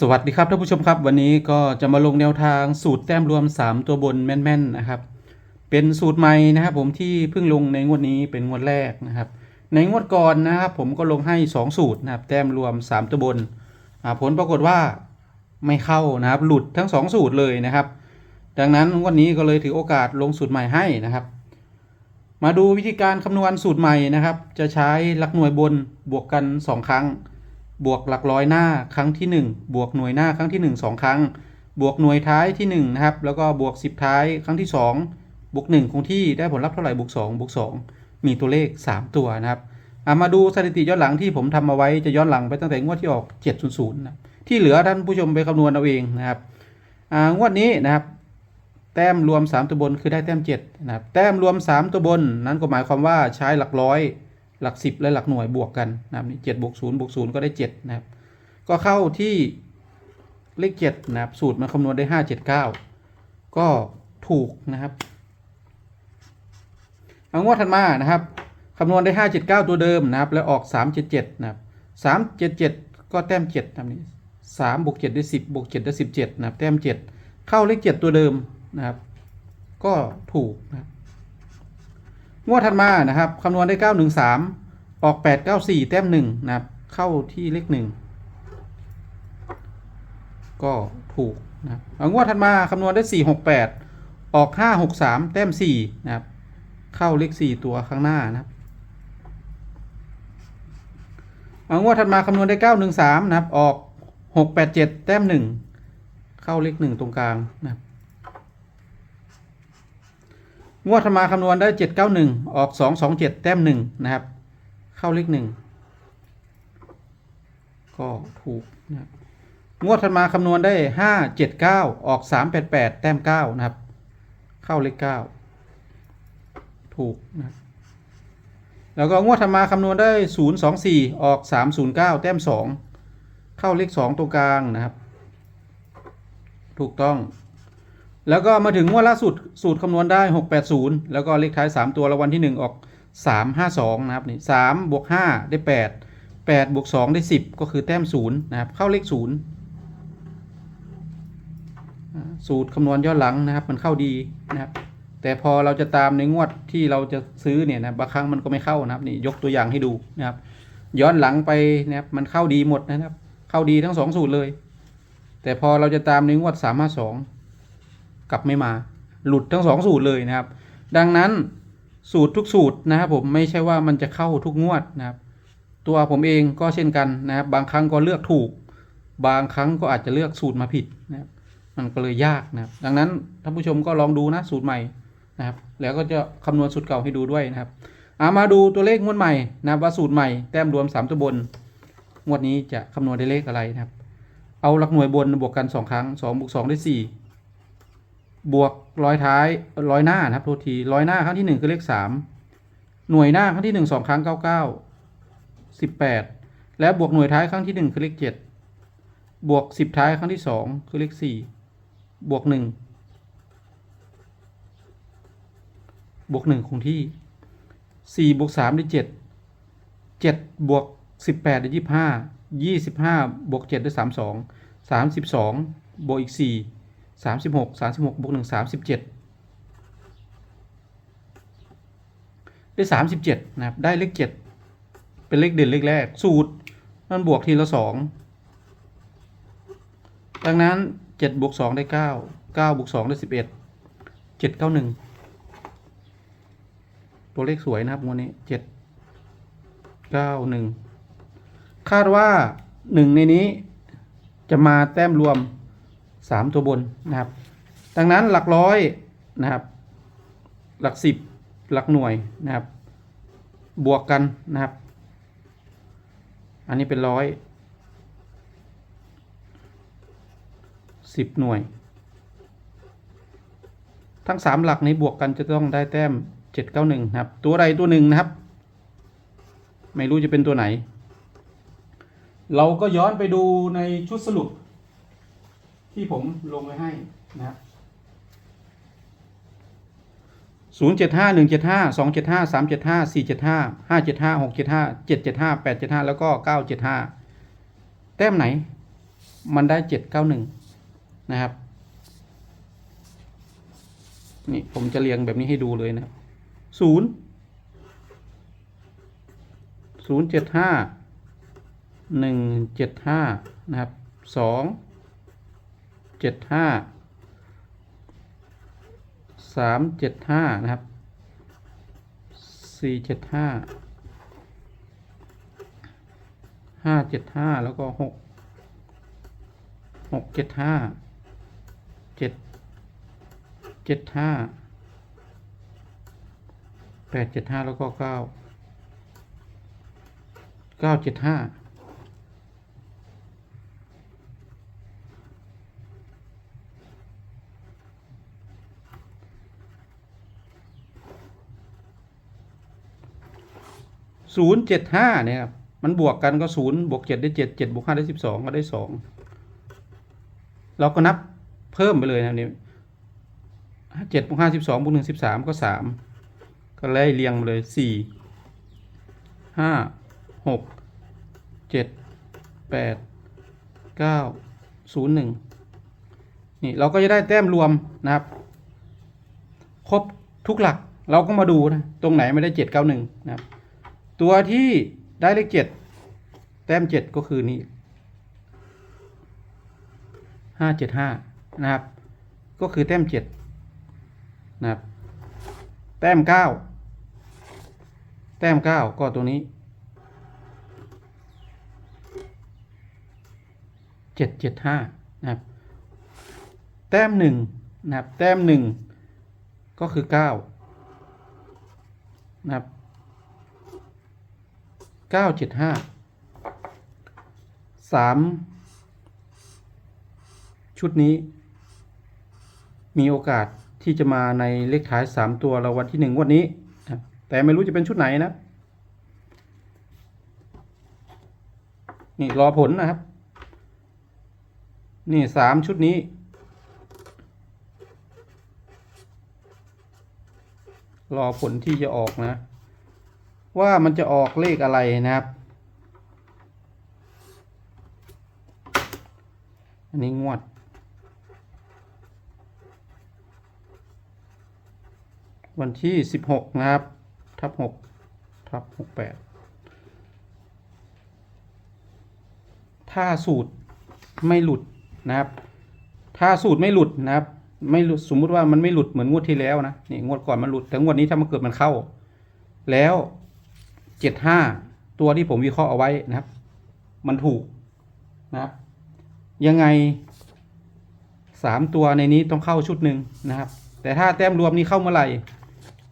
สวัสดีครับท่านผู้ชมครับ วันนี้ก็จะมาลงแนวทางสูตรแต้มรวม 3 ตัวบนแม่นๆนะครับ เป็นสูตรใหม่นะครับผมที่เพิ่งลงในงวดนี้เป็นงวดแรกนะครับ ในงวดก่อนนะครับผมก็ลงให้ 2 สูตรนะครับแต้มรวม 3 ตัวบนผลปรากฏว่าไม่เข้านะครับ หลุดทั้ง 2 สูตรเลยนะครับ ดังนั้นงวันนี้ก็เลยถือโอกาสลงสูตรใหม่ให้นะครับ มาดูวิธีการคำนวณสูตรใหม่นะครับ จะใช้หลักหน่วยบนบวกกัน 2 ครั้ง บวกหลักร้อยหน้าครั้งที่ 1 บวกหน่วยหน้าครั้งที่ 1 2 ครั้ง บวกหน่วยท้ายที่ 1 นะครับ แล้วก็บวก 10 ท้ายครั้งที่ 2 บวก 1 คงที่ได้ผลลัพธ์เท่าไหร่บวก2บวก2 มีตัวเลข 3 ตัวนะครับอะมาดูสถิติย้อนหลังที่ผมทำมาไว้จะย้อนหลังไปตั้งแต่งวดที่ออก 700นะที่เหลือท่านผู้ชมไปคำนวณเอาเองนะครับงวดนี้นะครับ แต้มรวม 3 ตัวบนคือได้แต้ม7นะครับแต้มรวม 3 ตัวบน นั้นก็หมายความว่าใช้หลักร้อย หลัก 10 และหลักหน่วยบวกกันนะครับนี่เจ็ดบวกศูนย์บวกศูนย์ก็ได้ 7 นะครับ ก็เข้าที่เลข 7 นะครับ สูตรมันคำนวณได้ 5 7 9 ก็ถูกนะครับเอางวดถัดมานะครับคำนวณได้ 5 7 9 ตัวเดิมนะครับ แล้วออก 3 7 7 นะครับ 3 7 7 ก็แต้ม7นะครับนี่3บวก7ได้ 10บวก7ได้ 17 นะครับ แต้ม 7 เข้าเลข 7 ตัวเดิมนะครับ ก็ถูกนะครับงวดถัดมานะครับคำนวณได้ 9 1 3 ออก 8 9 4 แต้ม1นะครับ เข้าที่เลข1ก็ถูกนะครับเอางวดถัดมาคำนวณได้ 4 6 8 ออก 5 6 3 แต้ม4นะครับ เข้าเลข 4 ตัวข้างหน้านะครับเอางวดถัดมาคำนวณได้ 9 1 3 นะครับ ออก 6 8 7 แต้ม 1 เข้าเลข 1 ตรงกลางนะครับงวดธรรมาคำนวณได้เจ็ดเก้าหนึ่งออกสองสองเจ็ดแต้มหนึ่งนะครับ เข้าเลขหนึ่ง ก็ถูกนะงวดถัดมาคำนวณได้ห้าเจ็ดเก้าออกสามแปดแปดแต้มเก้านะครับ เข้าเลขเก้าถูกนะแล้วก็งวดถัดมาคำนวณได้ศูนย์สองสี่ออกสามศูนย์เก้าแต้มสองเข้าเลขสองตรงกลางนะครับ ถูกต้องแล้วก็มาถึงงวดล่าสุดสูตรคำนวณได้ 680 แล้วก็เลขท้าย 3 ตัวรางวัลที่ 1 ออก 352นะครับนี่3บวก5ได้ 8 8บวก2ได้ 10 ก็คือแต้ม0นะครับเข้าเลข0สูตรคำนวณย้อนหลังนะครับ มันเข้าดีนะครับ แต่พอเราจะตามในงวดที่เราจะซื้อเนี่ยนะบางครั้งมันก็ไม่เข้านะครับนี่ยกตัวอย่างให้ดูนะครับ ย้อนหลังไปนะครับมันเข้าดีหมดนะครับ เข้าดีทั้งสองสูตรเลย แต่พอเราจะตามในงวด352กลับไม่มา หลุดทั้งสองสูตรเลยนะครับ ดังนั้น สูตรทุกสูตรนะครับผมไม่ใช่ว่ามันจะเข้าทุกงวดนะครับ ตัวผมเองก็เช่นกันนะครับ บางครั้งก็เลือกถูก บางครั้งก็อาจจะเลือกสูตรมาผิดนะครับ มันก็เลยยากนะครับ ดังนั้นท่านผู้ชมก็ลองดูนะสูตรใหม่นะครับ แล้วก็จะคำนวณสูตรเก่าให้ดูด้วยนะครับเอามาดูตัวเลขงวดใหม่นะครับว่าสูตรใหม่แต้มรวม 3 ตัวบนงวดนี้จะคำนวณได้เลขอะไรนะครับ เอาหลักหน่วยบนบวกกัน 2 ครั้ง2บวก2ได้4 บวกร้อยท้ายร้อยหน้านะครับโทษทีร้อยหน้าครั้งที่หนึ่งคือเลขสามหน่วยหน้าครั้งที่หนึ่งสองครั้งเก้าเก้าสิบแปดและบวกหน่วยท้ายครั้งที่หนึ่งคือเลขเจ็ดบวกสิบท้ายครั้งที่สองคือเลขสี่บวกหนึ่งบวกหนึ่งคงที่สี่บวกสามได้เจ็ดเจ็ดบวกสิบแปดได้ยี่สิบห้ายี่สิบห้าบวกเจ็ดได้สามสองสามสิบสองบวกอีกสี่ สามสิบหกสามสิบหกบวกหนึ่งสามสิบเจ็ดได้สามสิบเจ็ดนะครับ ได้เลขเจ็ดเป็นเลขเด่นเลขแรก สูตรมันบวกทีละสองดังนั้นเจ็ดบวกสองได้เก้าเก้าบวกสองได้สิบเอ็ดเจ็ดเก้าหนึ่งตัวเลขสวยนะครับวันนี้เจ็ดเก้าหนึ่งคาดว่าหนึ่งในนี้จะมาแต้มรวม สามตัวบนนะครับ ดังนั้นหลักร้อยนะครับ หลักสิบหลักหน่วยนะครับ บวกกันนะครับ อันนี้เป็นร้อยสิบหน่วย ทั้งสามหลักนี้บวกกันจะต้องได้แต้มเจ็ดเก้าหนึ่งนะครับ ตัวใดตัวหนึ่งนะครับ ไม่รู้จะเป็นตัวไหน เราก็ย้อนไปดูในชุดสรุป ที่ผมลงไว้ให้นะครับศูนย์เจ็ดห้าหนึ่งเจ็ดห้าสองเจ็ดห้าสามเจ็ดห้าสี่เจ็ดห้าห้าเจ็ดห้าหกเจ็ดห้าเจ็ดเจ็ดห้าแปดเจ็ดห้าแล้วก็เก้าเจ็ดห้าแต้มไหน มันได้เจ็ดเก้าหนึ่งนะครับนี่ผมจะเรียงแบบนี้ให้ดูเลยนะศูนย์ศูนย์เจ็ดห้าหนึ่งเจ็ดห้านะครับสอง เจ็ดห้าสามเจ็ดห้านะครับสี่เจ็ดห้าห้าเจ็ดห้าแล้วก็หกหกเจ็ดห้าเจ็ดเจ็ดห้าแปดเจ็ดห้าแล้วก็เก้าเก้าเจ็ดห้า ศูนย์เจ็ดห้าเนี่ยครับมันบวกกันก็ศูนย์บวกเจ็ดได้เจ็ดเจ็ดบวกห้าได้สิบสองก็ได้สองเราก็นับเพิ่มไปเลยนะเนี่ยเจ็ดบวกห้าสิบสองบวกหนึ่งสิบสามก็สามก็ไล่เรียงมาเลยสี่ห้าหกเจ็ดแปดเก้าศูนย์หนึ่งนี่เราก็จะได้แต้มรวมนะครับ ครบทุกหลักเราก็มาดูนะ ตรงไหนไม่ได้เจ็ดเก้าหนึ่งนะครับ ตัวที่ได้เลขเจ็ดแต้มเจ็ดก็คือนี่ห้าเจ็ดห้านะครับ ก็คือแต้มเจ็ดนะครับ แต้มเก้าแต้มเก้าก็ตัวนี้เจ็ดเจ็ดห้านะครับ แต้มหนึ่งนะครับ แต้มหนึ่งก็คือเก้านะครับ เก้าเจ็ดห้าสามชุดนี้ มีโอกาสที่จะมาในเลขท้ายสามตัวรางวัลที่หนึ่งวันนี้แต่ไม่รู้จะเป็นชุดไหนนะ นี่รอผลนะครับ นี่สามชุดนี้ รอผลที่จะออกนะ ว่ามันจะออกเลขอะไรนะครับ อันนี้งวด วันที่สิบหกนะครับ ทับหกทับหกแปดถ้าสูตรไม่หลุดนะครับ ถ้าสูตรไม่หลุดนะครับ ไม่หลุดสมมุติว่ามันไม่หลุดเหมือนงวดที่แล้วนะ นี่งวดก่อนมันหลุด แต่งวดนี้ถ้ามันเกิดมันเข้า แล้ว เจ็ดห้าตัวที่ผมวิเคราะห์เอาไว้นะครับ มันถูกนะครับ ยังไงสามตัวในนี้ต้องเข้าชุดหนึ่งนะครับ แต่ถ้าแต้มรวมนี้เข้าเมื่อไหร่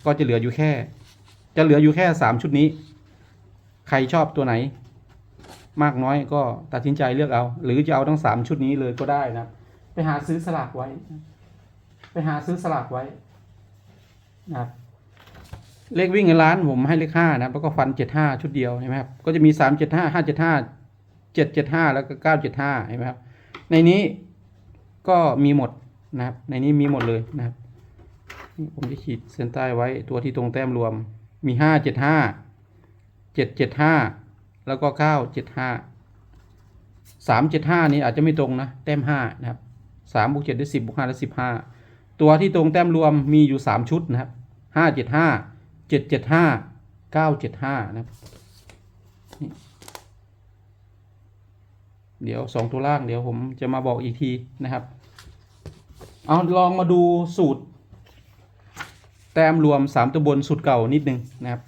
ก็จะเหลืออยู่แค่ จะเหลืออยู่แค่สามชุดนี้ ใครชอบตัวไหน มากน้อยก็ตัดสินใจเลือกเอา หรือจะเอาทั้งสามชุดนี้เลยก็ได้นะครับ ไปหาซื้อสลากไว้ ไปหาซื้อสลากไว้นะครับ เลขวิ่งเงินล้านผมให้เลขห้านะแล้วก็ฟันเจ็ดห้าชุดเดียวใช่ไหมครับก็จะมีสามเจ็ดห้าห้าเจ็ดห้าเจ็ดเจ็ดห้าแล้วก็เก้าเจ็ดห้าเห็นไหมครับ ในนี้ก็มีหมดนะครับ ในนี้มีหมดเลยนะครับผมจะขีดเส้นใต้ไว้ตัวที่ตรงแต้มรวม มีห้าเจ็ดห้าเจ็ดเจ็ดห้าแล้วก็เก้าเจ็ดห้าสามเจ็ดห้านี้อาจจะไม่ตรงนะแต้มห้านะครับสามบวกเจ็ดได้สิบบวกห้าได้สิบห้าตัวที่ตรงแต้มรวมมีอยู่สามชุดนะครับห้าเจ็ดห้า เจ็ดเจ็ดห้าเก้าเจ็ดห้านะเดี๋ยวสองตัวล่างเดี๋ยวผมจะมาบอกอีกทีนะครับ เอาลองมาดูสูตร แต้มรวมสามตัวบนสูตรเก่านิดนึงนะครับ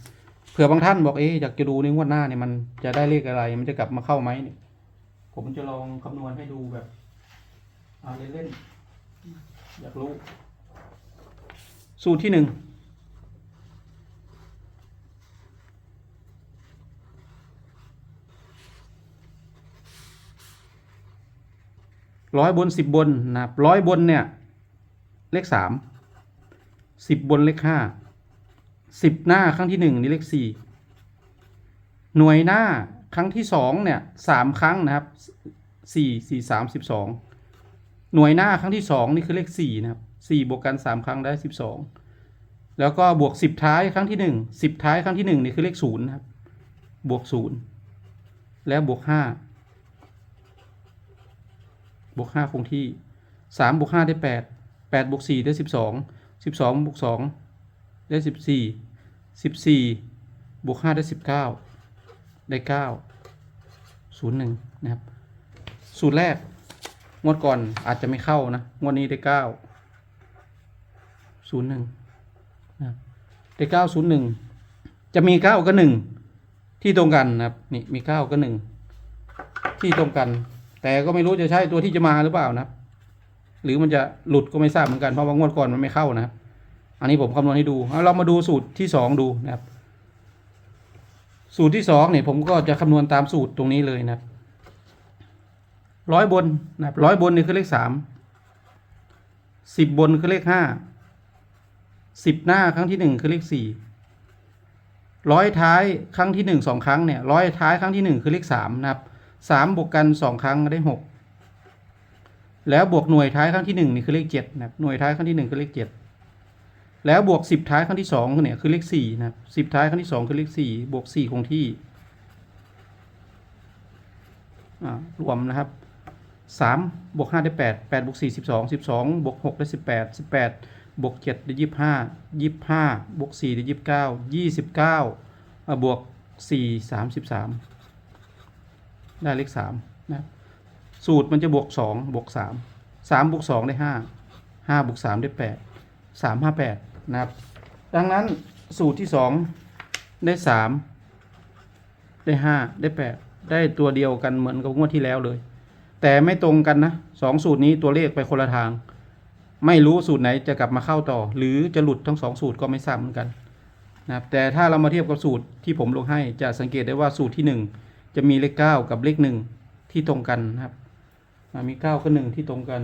เผื่อบางท่านบอกเอ๊อยากจะดูในงวดหน้าเนี่ยมันจะได้เลขอะไร มันจะกลับมาเข้าไหมเนี่ยผมจะลองคำนวณให้ดูแบบเอาเล่นๆอยากรู้ สูตรที่หนึ่ง ร้อยบนสิบบนนะครับร้อยบนเนี่ยเลขสามสิบบนเลขห้าสิบหน้าครั้งที่หนึ่งนี่เลขสี่หน่วยหน้าครั้งที่สองเนี่ยสามครั้งนะครับสี่สี่สามสิบสองหน่วยหน้าครั้งที่สองนี่คือเลขสี่นะครับสี่บวกกันสามครั้งได้สิบสองแล้วก็บวกสิบท้ายครั้งที่หนึ่งสิบท้ายครั้งที่หนึ่งนี่คือเลขศูนย์นะครับบวกศูนย์แล้วบวกห้า บวกห้าคงที่สามบวกห้าได้แปดแปดบวกสี่ได้สิบสองสิบสองบวกสองได้สิบสี่สิบสี่บวกห้าได้สิบเก้าได้เก้าศูนย์หนึ่งนะครับ สูตรแรก งวดก่อนอาจจะไม่เข้านะ งวดนี้ได้เก้าศูนย์หนึ่งนะครับได้เก้าศูนย์หนึ่งจะมีเก้ากับหนึ่งที่ตรงกันนะครับ นี่มีเก้ากับหนึ่งที่ตรงกัน แต่ก็ไม่รู้จะใช่ตัวที่จะมาหรือเปล่านะหรือมันจะหลุดก็ไม่ทราบเหมือนกันเพราะว่างวดก่อนมันไม่เข้านะครับ อันนี้ผมคำนวณให้ดูเอาเรามาดูสูตรที่สองดูนะครับ สูตรที่สองเนี่ยผมก็จะคำนวณตามสูตรตรงนี้เลยนะครับร้อยบนนะครับร้อยบนนี่คือเลขสามสิบบนคือเลขห้าสิบหน้าครั้งที่หนึ่งคือเลขสี่ร้อยท้ายครั้งที่หนึ่งสองครั้งเนี่ยร้อยท้ายครั้งที่หนึ่งคือเลขสามนะครับ สามบวกกันสองครั้งได้หกแล้วบวกหน่วยท้ายครั้งที่หนึ่งนี่คือเลขเจ็ดนะครับหน่วยท้ายครั้งที่หนึ่งคือเลขเจ็ดแล้วบวกสิบท้ายครั้งที่สองเนี่ยคือเลขสี่นะครับสิบท้ายครั้งที่สองคือเลขสี่บวกสี่คงที่อ่ารวมนะครับสามบวกห้าได้แปดแปดบวกสี่สิบสองสิบสองบวกหกได้สิบแปดสิบแปดบวกเจ็ดได้ยี่สิบห้ายี่สิบห้าบวกสี่ได้ยี่สิบเก้ายี่สิบเก้าบวกสี่สามสิบสาม ได้เลขสามนะสูตรมันจะบวกสองบวกสามสามบวกสองได้ห้าห้าบวกสามได้แปดสามห้าแปดนะครับ ดังนั้นสูตรที่สองได้สามได้ห้าได้แปดได้ตัวเดียวกันเหมือนกับงวดที่แล้วเลย แต่ไม่ตรงกันนะสองสูตรนี้ตัวเลขไปคนละทาง ไม่รู้สูตรไหนจะกลับมาเข้าต่อ หรือจะหลุดทั้งสองสูตรก็ไม่ทราบเหมือนกันนะครับแต่ถ้าเรามาเทียบกับสูตรที่ผมลงให้จะสังเกตได้ว่าสูตรที่หนึ่ง จะมีเลขเก้ากับเลขหนึ่งที่ตรงกันนะครับมีเก้ากับหนึ่งที่ตรงกัน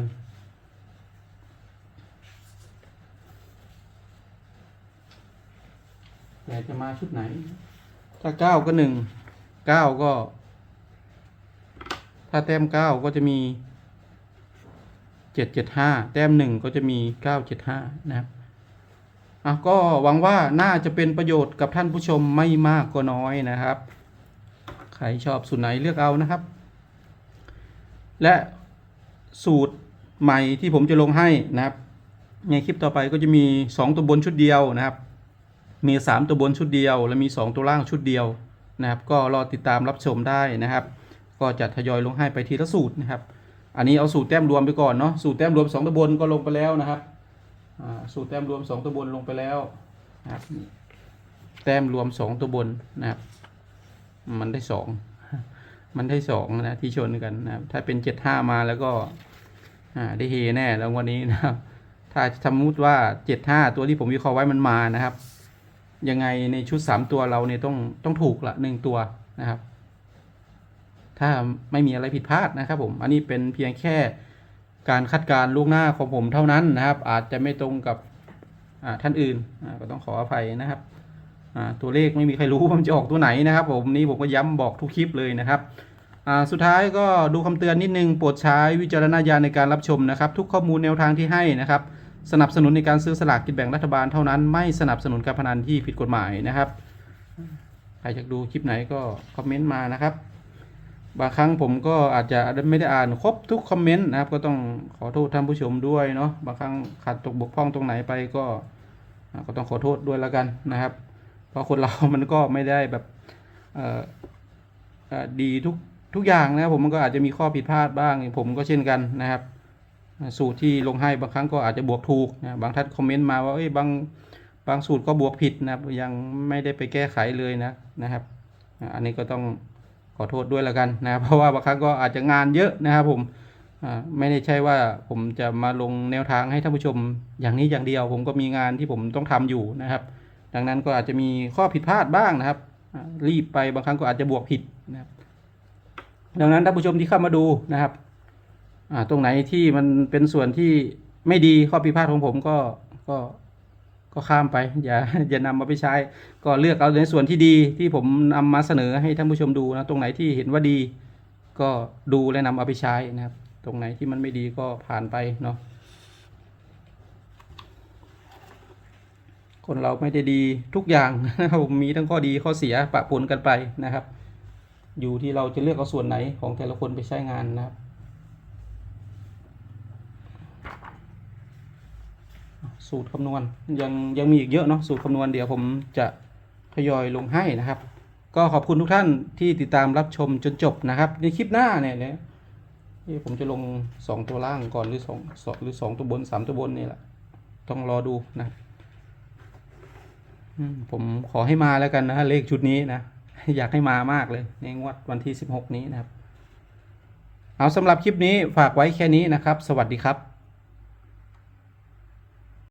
แต่จะมาชุดไหน ถ้าเก้าก็หนึ่งเก้าก็ ถ้าแต้มเก้าก็จะมีเจ็ดเจ็ดห้าแต้มหนึ่งก็จะมีเก้าเจ็ดห้านะครับอะก็หวังว่าน่าจะเป็นประโยชน์กับท่านผู้ชมไม่มากก็น้อยนะครับ ใครชอบสูตรไหนเลือกเอานะครับ และสูตรใหม่ที่ผมจะลงให้นะครับ ในคลิปต่อไปก็จะมี 2 ตัวบนชุดเดียวนะครับ มี 3 ตัวบนชุดเดียว และมี 2 ตัวล่างชุดเดียวนะครับ ก็รอติดตามรับชมได้นะครับ ก็จะทยอยลงให้ไปทีละสูตรนะครับ อันนี้เอาสูตรแต้มรวมไปก่อนเนาะสูตรแต้มรวม 2 ตัวบนก็ลงไปแล้วนะครับสูตรแต้มรวม 2 ตัวบนลงไปแล้วนะครับแต้มรวม 2 ตัวบนนะครับ มันได้2มันได้2นะที่ชนกันนะครับ ถ้าเป็น75มาแล้วก็ได้เฮแน่แล้ววันนี้นะครับ ถ้าสมมติว่า75ตัวที่ผมวิเคราะห์ไว้มันมานะครับ ยังไงในชุด3ตัวเราเนี่ยต้องต้องถูกละหนึ่งตัวนะครับ ถ้าไม่มีอะไรผิดพลาดนะครับ ผม อันนี้เป็นเพียงแค่การคาดการล่วงหน้าของผมเท่านั้นนะครับ อาจจะไม่ตรงกับท่านอื่นก็ต้องขออภัยนะครับ ตัวเลขไม่มีใครรู้ว่ามันจะออกตัวไหนนะครับ ผมนี่ผมก็ย้ำบอกทุกคลิปเลยนะครับสุดท้ายก็ดูคำเตือนนิดนึงโปรดใช้วิจารณญาณในการรับชมนะครับ ทุกข้อมูลแนวทางที่ให้นะครับ สนับสนุนในการซื้อสลากกินแบ่งรัฐบาลเท่านั้นไม่สนับสนุนการพนันที่ผิดกฎหมายนะครับใครอยากดูคลิปไหนก็คอมเมนต์มานะครับ บางครั้งผมก็อาจจะไม่ได้อ่านครบทุกคอมเมนต์นะครับ ก็ต้องขอโทษท่านผู้ชมด้วยเนาะบางครั้งขาดตกบกพร่องตรงไหนไปก็ก็ต้องขอโทษด้วยแล้วกันนะครับ เพราะคนเรามันก็ไม่ได้แบบดีทุกทุกอย่างนะครับผมมันก็อาจจะมีข้อผิดพลาดบ้าง ผมก็เช่นกันนะครับ สูตรที่ลงให้บางครั้งก็อาจจะบวกถูกนะบางท่านคอมเมนต์มาว่าเอ้ยบางบางสูตรก็บวกผิดนะครับยังไม่ได้ไปแก้ไขเลยนะนะครับ อันนี้ก็ต้องขอโทษด้วยแล้วกันนะเพราะว่าบางครั้งก็อาจจะงานเยอะนะครับผมไม่ได้ใช่ว่าผมจะมาลงแนวทางให้ท่านผู้ชมอย่างนี้อย่างเดียว ผมก็มีงานที่ผมต้องทำอยู่นะครับ ดังนั้นก็อาจจะมีข้อผิดพลาดบ้างนะครับ รีบไปบางครั้งก็อาจจะบวกผิดนะครับดังนั้นท่านผู้ชมที่เข้ามาดูนะครับตรงไหนที่มันเป็นส่วนที่ไม่ดีข้อผิดพลาดของผมก็ก็ก็ข้ามไป อย่าอย่านำมาไปใช้ ก็เลือกเอาในส่วนที่ดีที่ผมนำมาเสนอให้ท่านผู้ชมดูนะตรงไหนที่เห็นว่าดี ก็ดูและนำเอาไปใช้นะครับ ตรงไหนที่มันไม่ดีก็ผ่านไปเนาะ คนเราไม่ได้ดีทุกอย่างนะครับมีทั้งข้อดีข้อเสียปะปนกันไปนะครับ อยู่ที่เราจะเลือกเอาส่วนไหนของแต่ละคนไปใช้งานนะครับสูตรคำนวณยังยังมีอีกเยอะเนาะสูตรคำนวณเดี๋ยวผมจะทยอยลงให้นะครับ ก็ขอบคุณทุกท่านที่ติดตามรับชมจนจบนะครับ ในคลิปหน้าเนี่ยเนี่ยผมจะลง 2 ตัวล่างก่อนหรือ2หรือ 2 ตัวบน 3 ตัวบนนี่แหละ ต้องรอดูนะ ผมขอให้มาแล้วกันนะเลขชุดนี้นะ อยากให้มามากเลย ในงวดวันที่ 16 นี้นะครับ เอาสำหรับคลิปนี้ฝากไว้แค่นี้นะครับ สวัสดีครับ